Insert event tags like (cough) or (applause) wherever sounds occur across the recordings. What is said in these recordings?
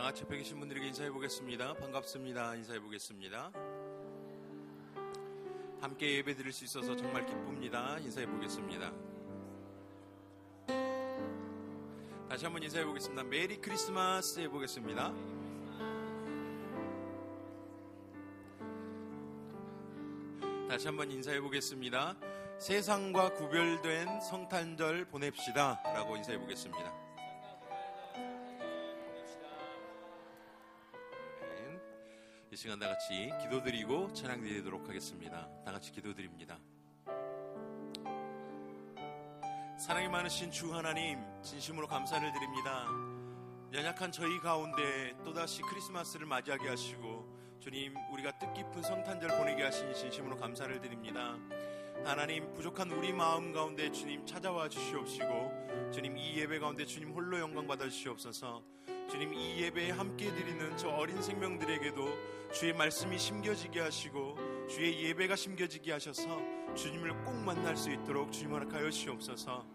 반갑습니다. 옆에 계신 분들에게 인사해 보겠습니다. 반갑습니다. 인사해 보겠습니다. 함께 예배 드릴 수 있어서 정말 기쁩니다. 인사해 보겠습니다. 다시 한번 인사해 보겠습니다. 메리 크리스마스 해 보겠습니다. 다시 한번 인사해 보겠습니다. 세상과 구별된 성탄절 보냅시다. 라고 인사해 보겠습니다. 시간 다 같이 기도드리고 찬양 드리도록 하겠습니다. 다 같이 기도드립니다. 사랑이 많으신 주 하나님, 진심으로 감사를 드립니다. 연약한 저희 가운데 또다시 크리스마스를 맞이하게 하시고, 주님, 우리가 뜻깊은 성탄절 보내게 하신 진심으로 감사를 드립니다. 하나님, 부족한 우리 마음 가운데 주님 찾아와 주시옵시고, 주님, 이 예배 가운데 주님 홀로 영광 받아 주시옵소서, 주님, 이 예배에 함께 드리는 저 어린 생명들에게도 주의 말씀이 심겨지게 하시고, 주의 예배가 심겨지게 하셔서 주님을 꼭 만날 수 있도록 주님 허락하여 주시옵소서,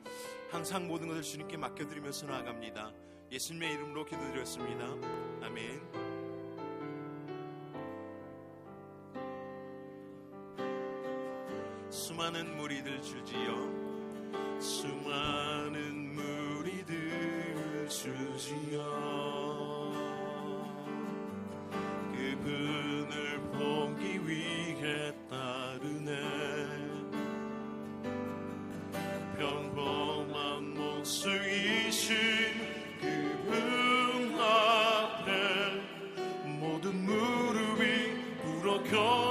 항상 모든 것을 주님께 맡겨드리면서 나아갑니다. 예수님의 이름으로 기도드렸습니다. 아멘. 수많은 무리들 줄지어 수많은 무리들 줄지어 꿇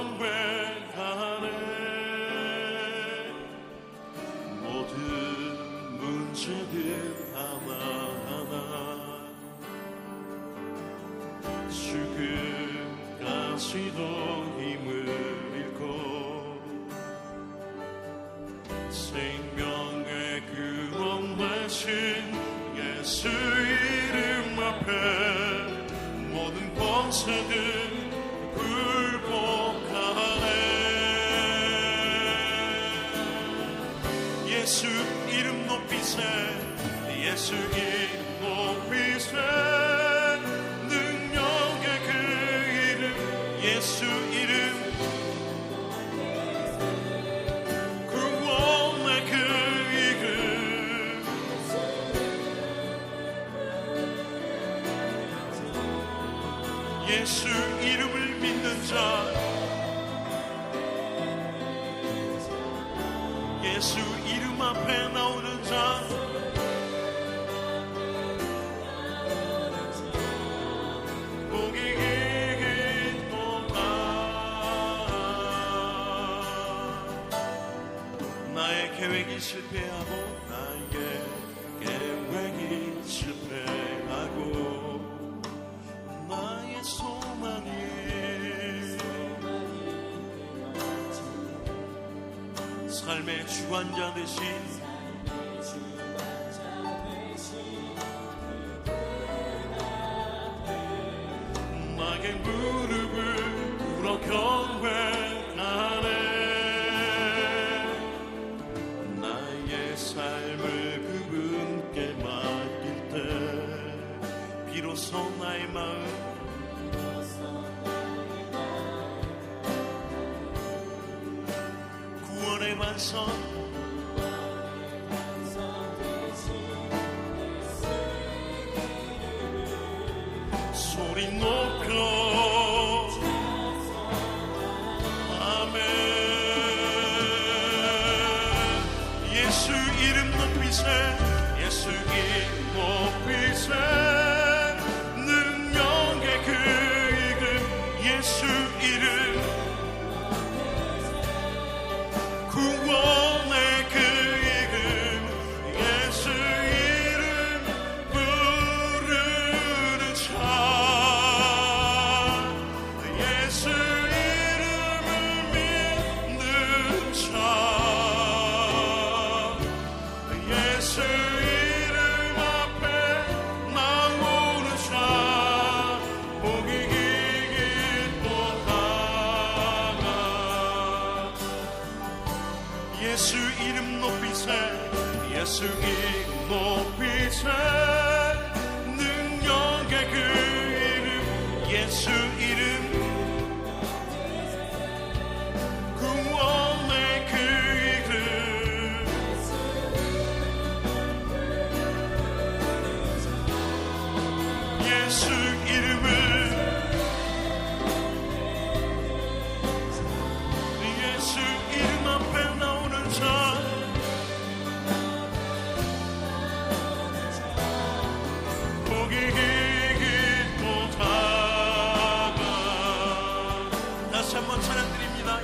예수 이름. 구원의 그 이름. 예수 이름을 믿는 자. 예수 이름 앞에 나 계획이 실패하고 나의 계획이 실패하고 나의 소망이 삶의 주관자 되신 예수 이름 높이세 예수 이름 높이세. 능력의 그 이름 예수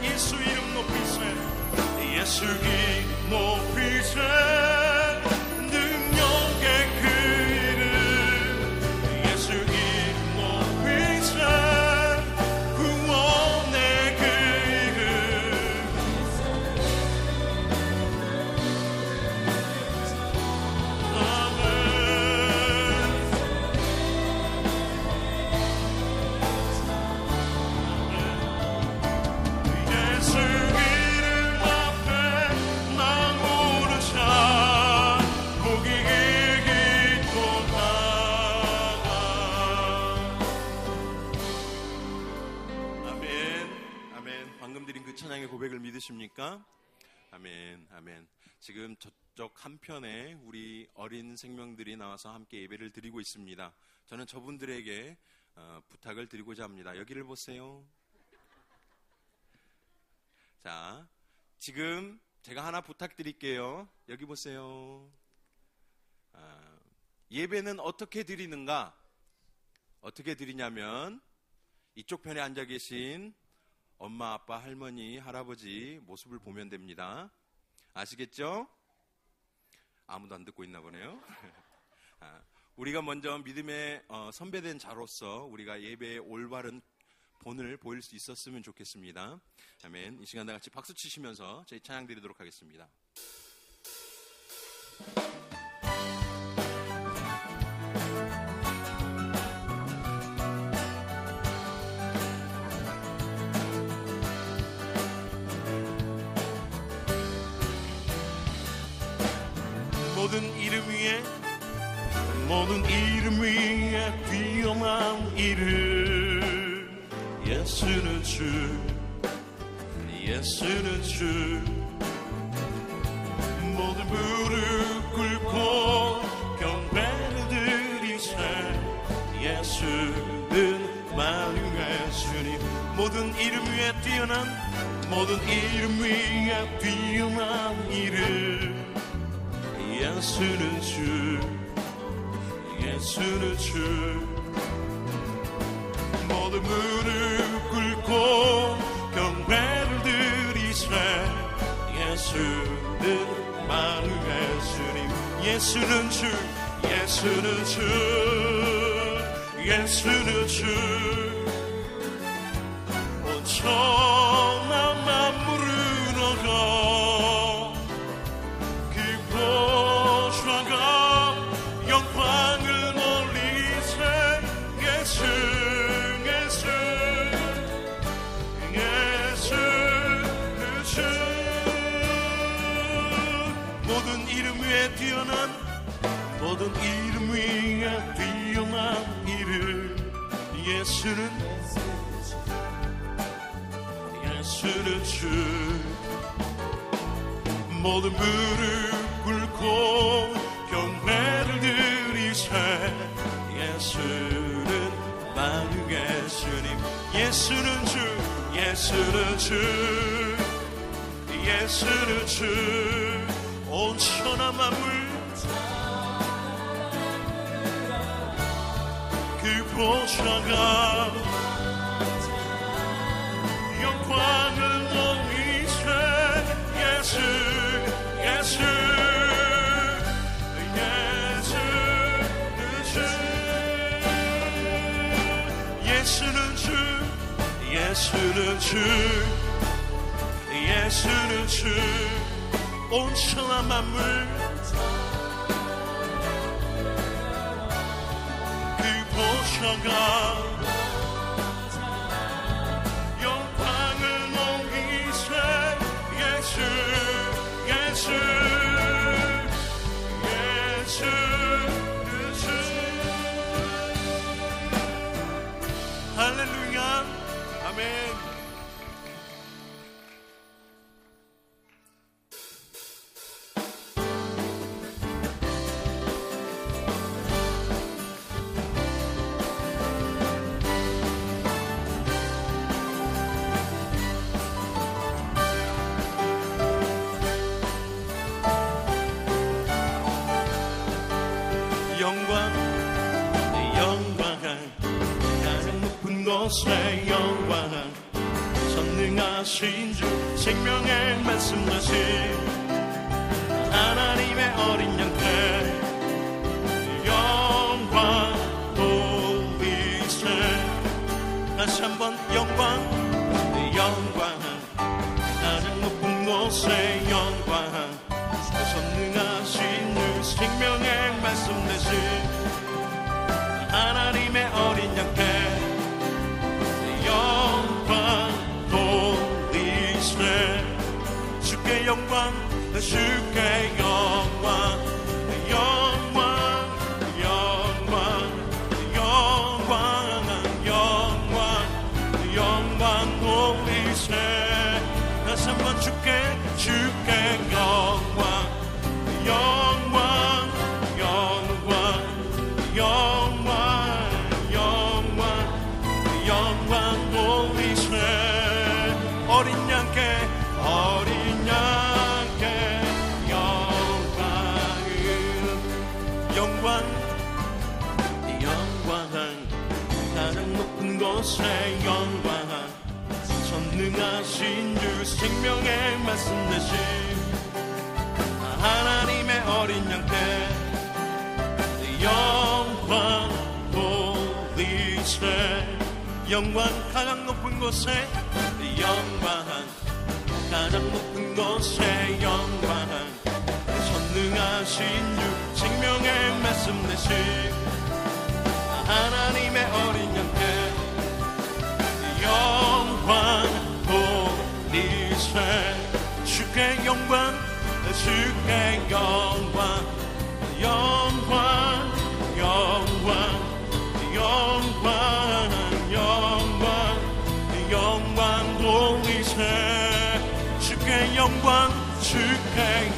예수 이름 높이세. 예수 이름 높이세 방금 드린 그 찬양의 고백을 믿으십니까? 아멘 아멘 지금 저쪽 한편에 우리 어린 생명들이 나와서 함께 예배를 드리고 있습니다 저는 저분들에게 어, 부탁을 드리고자 합니다 여기를 보세요 자, 지금 제가 하나 부탁드릴게요. 여기 보세요. 아, 예배는 어떻게 드리는가? 어떻게 드리냐면 이쪽 편에 앉아 계신 엄마, 아빠, 할머니, 할아버지 모습을 보면 됩니다. 아시겠죠? 아무도 안 듣고 있나 보네요. (laughs) 아, 우리가 먼저 믿음의 어, 선배된 자로서 우리가 예배의 올바른 본을 보일 수 있었으면 좋겠습니다. 아멘. 이 시간 다 같이 박수 치시면서 저희 찬양 드리도록 하겠습니다. 모든 이름 위에 뛰어난 이름 예수는 주 예수는 주. 모든 무릎 꿇고 경배를 드리세 예수는 만유의 주님. 모든 이름 위에 뛰어난 모든 이름 위에 뛰어난 이름 예수는 주 예수는 주 모든 무릎 꿇고 경배를 드리세 예수는 만유의 주님. 예수는 주 예수는 주 예수는 주. 온천 모든 이름 위에 뛰어난 이름 예수는 예수는 주. 모든 무릎 꿇고 경배를 드리세. 예수는 만유의 주님. 예수는 주 예수는 주. 예수는 주 온 천하 만물 그 보좌가 영광을 너희세 예수 예 수 영광, 영광, 가장 높은 곳에 영광, 전능하신 주 생명의 말씀 다시 하나님의 어린 양 영광 돌리세. 어린 양께 어린 높은 곳에 영광 전능하신 주 생명의 말씀 대신 하나님의 어린 양께 영광 돌리세. 영광 가장 높은 곳에 영광 가장 높은 곳에 영광. 전능하신 주 생명의 말씀 대신 하나님의 어린 양께 영광 돌리세. 주께 영광 주께 영광. 영광 영광 영광 영광. 영광 돌리세. 주께 영광 주께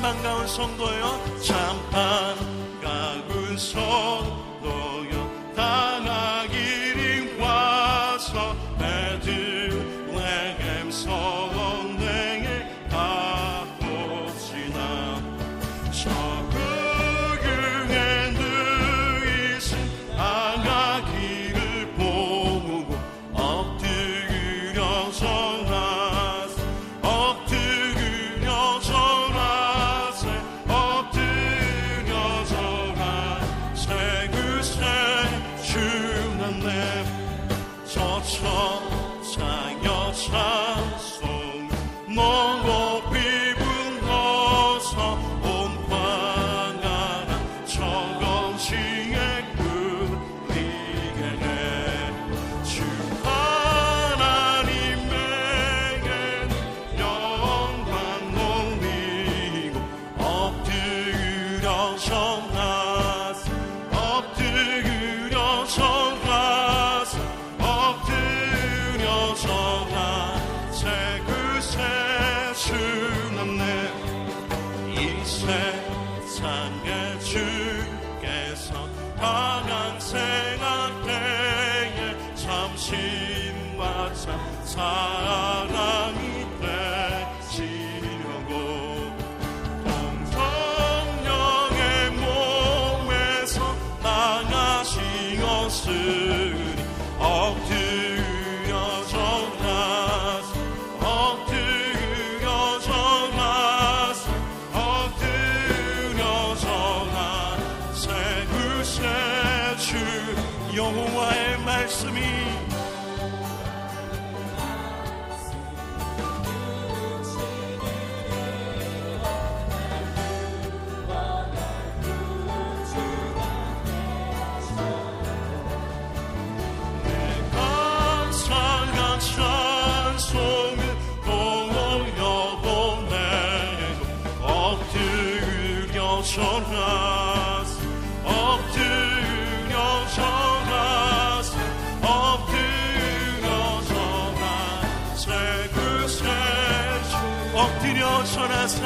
참 반가운 성도여 참 반가운 성도여 당하기를 와서 엎드려 전하세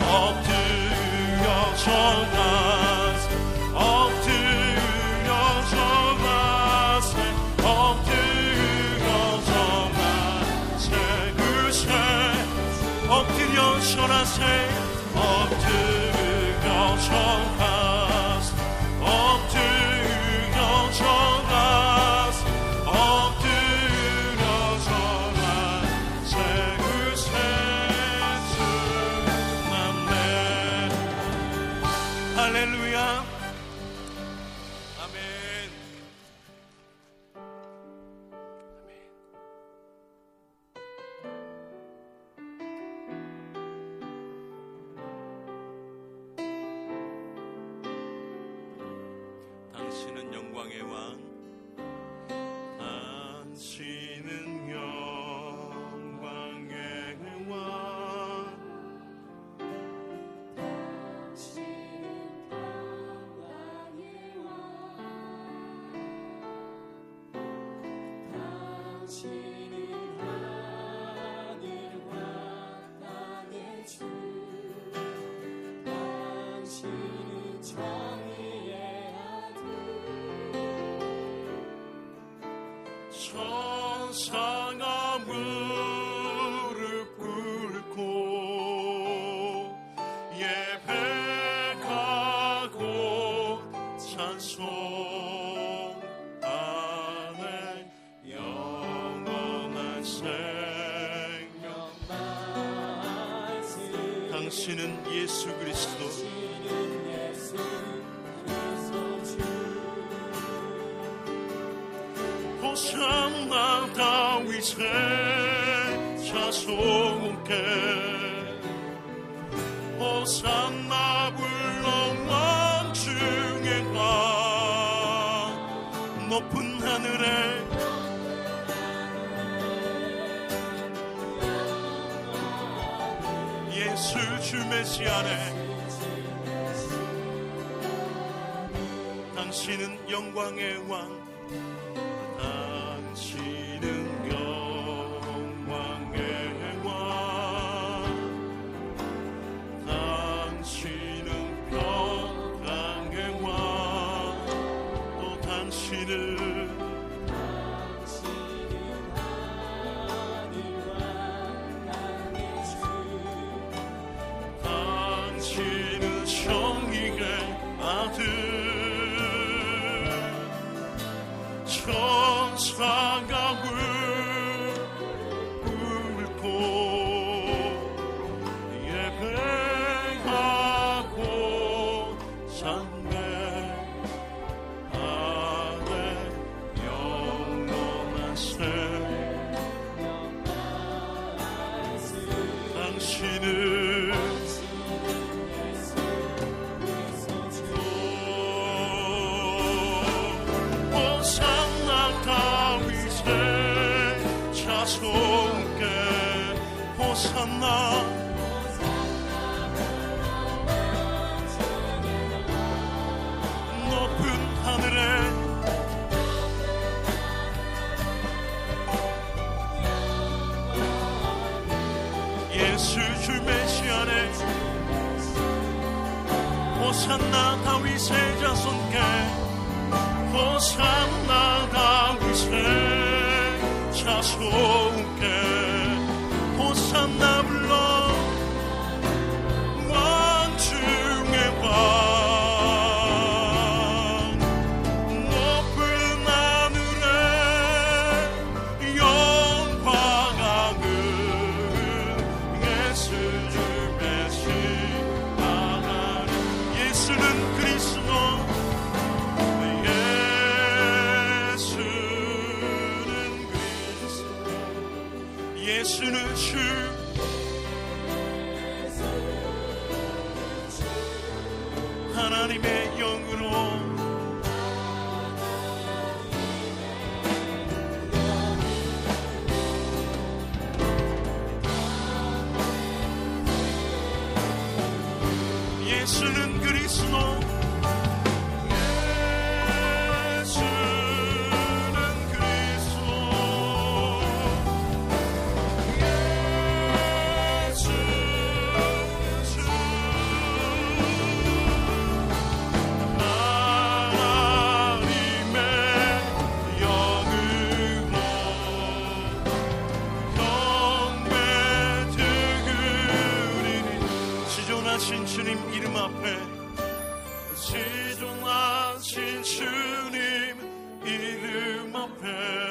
엎드려 전하세 엎드려 전하세 엎드려 전하세 그새 엎드려 전하세 영광의 왕 무릎 꿇고 예배하고 찬송하네 영원한 생명 당신은 예수 그리스도. 호산나 다윗의 자손께 호산나 불러 왕중의 왕 높은 하늘에. 예수 주 메시아네. 당신은 영광의 왕 예수 주 메시아네 호산나 다윗의 자손께 호산나 다윗의 자손께 예수는 주. 하나님의 영으로 전능하신 주님 이름 앞에 지존하신 주님 이름 앞에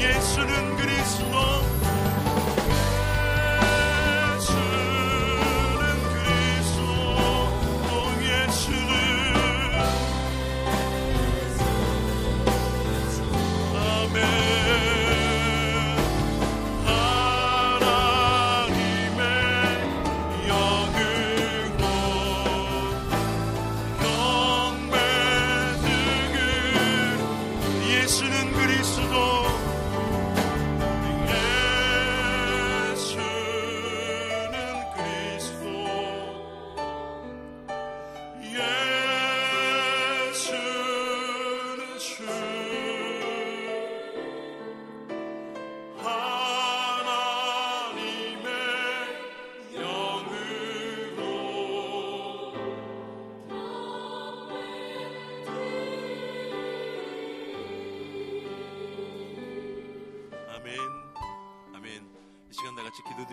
예수는 그리스도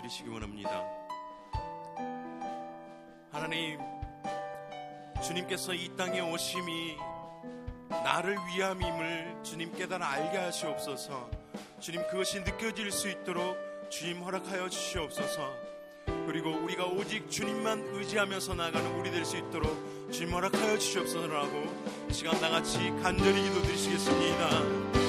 드리시기 원합니다. 하나님 주님께서 이 땅에 오심이 나를 위함임을 주님 깨달아 알게 하시옵소서. 주님 그것이 느껴질 수 있도록 주님 허락하여 주시옵소서. 그리고 우리가 오직 주님만 의지하면서 나가는 우리 될 수 있도록 주님 허락하여 주시옵소서라고 이 시간 다 같이 간절히 기도드리시겠습니다